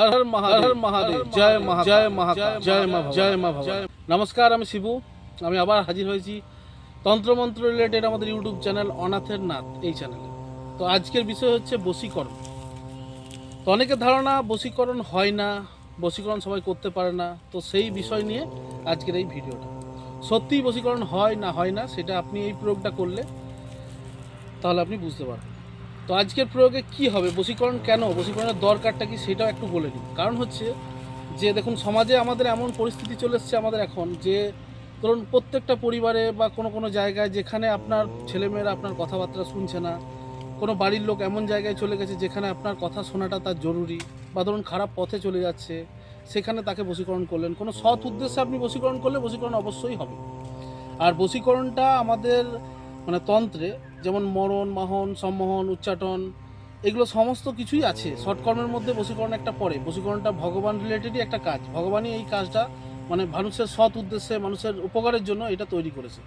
হর হর মহাদেব মহাদেব জয় মহা জয় মহা জয় মা জয় মা নমস্কার আমি শিবু। আমি আবার হাজির হয়েছি তন্ত্রমন্ত্র রিলেটেড আমাদের ইউটিউব চ্যানেল অনাথের নাথ এই চ্যানেলে তো আজকের বিষয় হচ্ছে বশীকরণ। তো অনেকের ধারণা বশীকরণ হয় না বশীকরণ সবাই করতে পারে না। তো সেই বিষয় নিয়ে আজকের এই ভিডিওটা। সত্যিই বশীকরণ হয় না হয় না সেটা আপনি এই প্রয়োগটা করলে তাহলে আপনি বুঝতে পারবেন। তো আজকের প্রয়োগে কি হবে? বশীকরণ কেন? বশীকরণের দরকারটা কি? সেটাও একটু বলে নিই কারণ হচ্ছে যে, দেখুন, সমাজে আমাদের এমন পরিস্থিতি চলে এসছে আমাদের এখন যে, ধরুন, প্রত্যেকটা পরিবারে বা কোনো কোনো জায়গায় যেখানে আপনার ছেলেমেয়েরা আপনার কথাবার্তা শুনছে না, কোনো বাড়ির লোক এমন জায়গায় চলে গেছে যেখানে আপনার কথা শোনাটা তার জরুরি বা ধরুন, খারাপ পথে চলে যাচ্ছে, সেখানে তাকে বশীকরণ করলেন। কোনো সৎ উদ্দেশ্যে আপনি বশীকরণ করলে বশীকরণ অবশ্যই হবে। আর বশীকরণটা আমাদের মানে তন্ত্রে, যেমন মরণ, মাহন, সম্মোহন, উচ্চাটন, এগুলো সমস্ত কিছুই আছে। শর্টকর্মের মধ্যে বশীকরণ একটা পড়ে বশীকরণটা ভগবান রিলেটেডই একটা কাজ। ভগবানই এই কাজটা মানে মানুষের সৎ উদ্দেশ্যে, মানুষের উপকারের জন্য এটা তৈরি করেছে।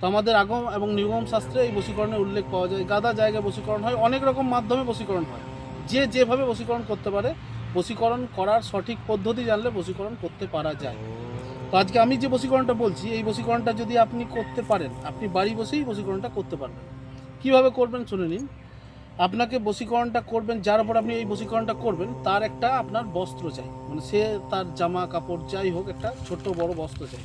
তো আমাদের আগম এবং নিগম শাস্ত্রে এই বশীকরণের উল্লেখ পাওয়া যায়। গাদা জায়গায় বশীকরণ হয়, অনেক রকম মাধ্যমে বশীকরণ হয়। যে যেভাবে বশীকরণ করতে পারে, বশীকরণ করার সঠিক পদ্ধতি জানলে বশীকরণ করতে পারা যায়। তো আজকে আমি যে বশীকরণটা বলছি, এই বশীকরণটা যদি আপনি করতে পারেন, আপনি বাড়ি বসেই বশীকরণটা করতে পারবেন। কীভাবে করবেন শুনে নিন। আপনাকে বশীকরণটা করবেন, যার উপর আপনি এই বশীকরণটা করবেন, তার একটা আপনার বস্ত্র চাই। মানে সে তার জামা কাপড় যাই হোক, একটা ছোট বড় বস্ত্র চাই।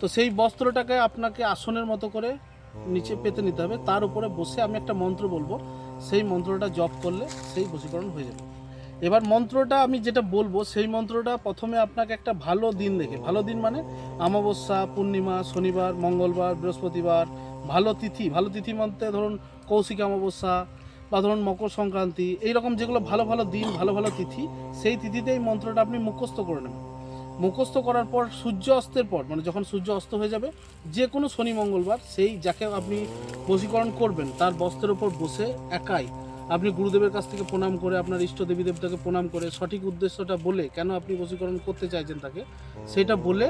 তো সেই বস্ত্রটাকে আপনাকে আসনের মতো করে নিচে পেতে নিতে হবে। তার উপরে বসে আমি একটা মন্ত্র বলব। সেই মন্ত্রটা জপ করলে সেই বশীকরণ হয়ে যাবে। এবার মন্ত্রটা আমি যেটা বলব, সেই মন্ত্রটা প্রথমে আপনাকে একটা ভালো দিন দেখে, ভালো দিন মানে অমাবস্যা, পূর্ণিমা, শনিবার, মঙ্গলবার, বৃহস্পতিবার, ভালো তিথি ভালো তিথি মধ্যে ধরুন কৌশিক অমাবস্যা বা ধরুন মকর সংক্রান্তি এইরকম যেগুলো ভালো ভালো দিন, ভালো ভালো তিথি, সেই তিথিতে এই মন্ত্রটা আপনি মুখস্থ করে নেবেন। মুখস্থ করার পর সূর্য অস্তের পর মানে যখন সূর্য অস্ত হয়ে যাবে যে কোনো শনি মঙ্গলবার, সেই যাকে আপনি বশীকরণ করবেন, তার বস্ত্রের উপর বসে একাই আপনি গুরুদেবের কাছ থেকে প্রণাম করে আপনার ইষ্ট দেবী দেবতাকে প্রণাম করে সঠিক উদ্দেশ্যটা বলে কেন আপনি বশীকরণ করতে চাইছেন তাকে, সেটা বলে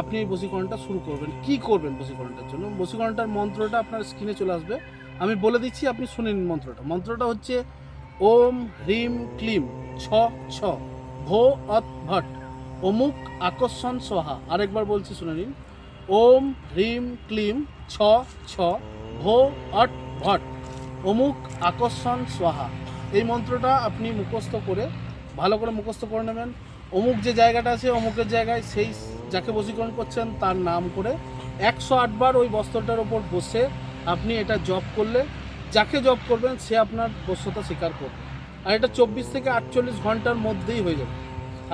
আপনি এই বশীকরণটা শুরু করবেন। কি করবেন বশীকরণটার জন্য? বশীকরণটার মন্ত্রটা আপনার স্ক্রিনে চলে আসবে। আমি বলে দিচ্ছি, আপনি শুনে নিন মন্ত্রটা। মন্ত্রটা হচ্ছে, ওম হ্রিম ক্লিম ছ ছ ভো অত ভট অমুক আকর্ষণ সোহা আরেকবার বলছি, শুনে নিন। ওম হ্রিম ক্লিম ছ ছ ভো অট ভট অমুক আকর্ষণ সোহা এই মন্ত্রটা আপনি মুখস্থ করে, ভালো করে মুখস্থ করে নেবেন। অমুক যে জায়গাটা আছে, অমুকের জায়গায় সেই যাকে বশীকরণ করছেন, তার নাম করে একশো আটবার ওই বস্ত্রটার ওপর বসে আপনি এটা জব করলে, যাকে জব করবেন, সে আপনার বস্যতা স্বীকার করবে। আর এটা চব্বিশ থেকে আটচল্লিশ ঘণ্টার মধ্যেই হয়ে যাবে।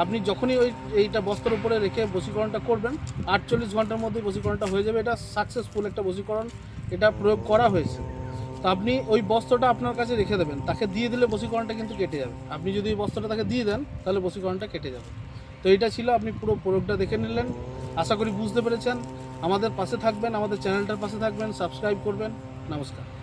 আপনি যখনই ওই এইটা বস্ত্রের উপরে রেখে বশীকরণটা করবেন, আটচল্লিশ ঘণ্টার মধ্যেই বশীকরণটা হয়ে যাবে। এটা সাকসেসফুল একটা বশীকরণ, এটা প্রয়োগ করা হয়েছে। আপনি ওই বস্ত্রটা আপনার কাছে রেখে দেবেন। তাকে দিয়ে দিলে বশীকরণটা কিন্তু কেটে যাবে। আপনি যদি ওই বস্ত্রটা তাকে দিয়ে দেন, তাহলে বশীকরণটা কেটে যাবে। তো এটা ছিল, আপনি পুরো প্রয়োগটা দেখে নিলেন। আশা করি বুঝতে পেরেছেন। আমাদের পাশে থাকবেন, আমাদের চ্যানেলটার পাশে থাকবেন, সাবস্ক্রাইব করবেন। নমস্কার।